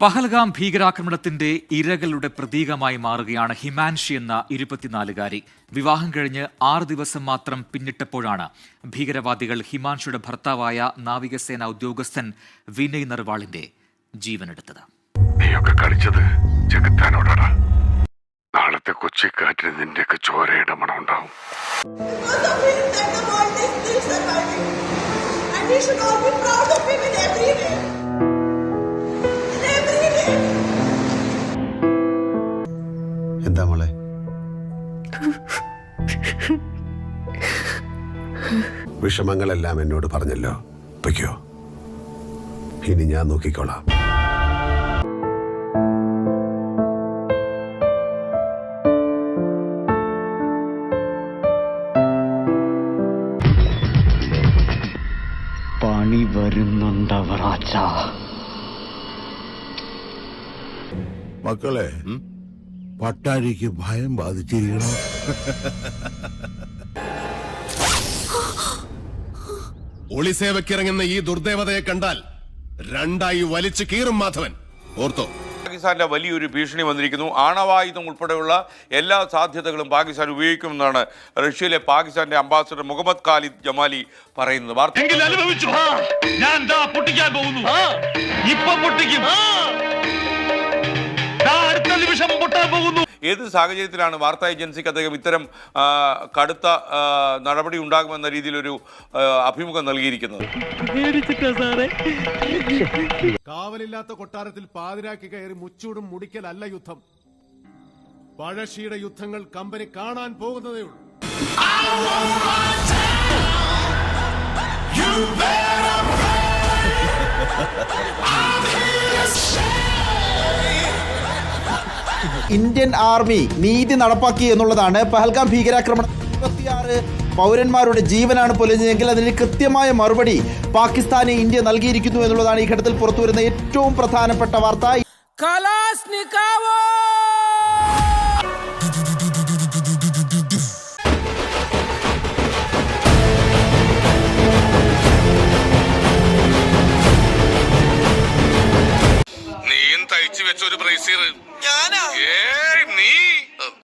പഹൽഗാം ഭീകരാക്രമണത്തിന്റെ ഇരകളുടെ പ്രതീകമായി മാറുകയാണ് ഹിമാൻഷി എന്ന ഇരുപത്തിനാലുകാരി. വിവാഹം കഴിഞ്ഞ് ആറ് ദിവസം മാത്രം പിന്നിട്ടപ്പോഴാണ് ഭീകരവാദികൾ ഹിമാൻഷിയുടെ ഭർത്താവായ നാവികസേന ഉദ്യോഗസ്ഥൻ വിനയ് നർവാളിന്റെ ജീവനെടുത്തത്. നീയൊക്കെ കളിച്ചത് ജഗത്താനോടാടാ. നാളത്തെ കൊച്ചിക്കാറ്റിന് നിന്റെയൊക്കെ ചോരയുടെ മണം ഉണ്ടാവും. എന്താ മോളെ? വിഷമങ്ങളെല്ലാം എന്നോട് പറഞ്ഞല്ലോ. പൊയ്ക്കോ ഇനി ഞാൻ നോക്കിക്കോളാം. പണി വരുന്നുണ്ടവറാച്ച മക്കളെ പട്ടാഴിക്ക് ഭയം ബാധിച്ചിരിക്കണോ. ഒളിസേവക്കിറങ്ങുന്ന ഈ ദുർദേവതയെ കണ്ടാൽ രണ്ടായി വലിച്ചു കീറും മാധവൻ. ഓർത്തോ? പാകിസ്ഥാന്റെ വലിയൊരു ഭീഷണി വന്നിരിക്കുന്നു. ആണവായുധം ഉൾപ്പെടെയുള്ള എല്ലാ സാധ്യതകളും പാകിസ്ഥാൻ ഉപയോഗിക്കുമെന്നാണ് റഷ്യയിലെ പാകിസ്ഥാന്റെ അംബാസഡർ മുഹമ്മദ് ഖാലിദ് ജമാലി പറയുന്നത്. വാർത്ത അനുഭവിച്ചു. ഞാൻ ദാ പൊട്ടിക്കാൻ പോകുന്നു. ഇപ്പൊ പൊട്ടിക്കും. ഏത് സാഹചര്യത്തിലാണ് വാർത്താ ഏജൻസിക്ക് അദ്ദേഹം ഇത്തരം കടുത്ത നടപടി ഉണ്ടാകുമെന്ന രീതിയിലൊരു അഭിമുഖം നൽകിയിരിക്കുന്നത്? കാവലില്ലാത്ത കൊട്ടാരത്തിൽ പാതിരാക്കി കയറി മുച്ചൂടും മുടിക്കലല്ല യുദ്ധം. പഴശ്ശിയുടെ യുദ്ധങ്ങൾ കമ്പനി കാണാൻ പോകുന്നതേ ഉള്ളൂ. ഇന്ത്യൻ ആർമി നീതി നടപ്പാക്കി എന്നുള്ളതാണ് പഹൽഗാം ഭീകരാക്രമണം ഇരുപത്തിയാറ് പൗരന്മാരുടെ ജീവനാണ് പൊലിഞ്ഞതെങ്കിൽ അതിന് കൃത്യമായ മറുപടി പാകിസ്ഥാന് ഇന്ത്യ നൽകിയിരിക്കുന്നു എന്നുള്ളതാണ് ഈ ഘട്ടത്തിൽ പുറത്തുവരുന്ന ഏറ്റവും പ്രധാനപ്പെട്ട വാർത്ത Kalashnikov! വെച്ച ഒരു ബ്രേസിയർ നീ?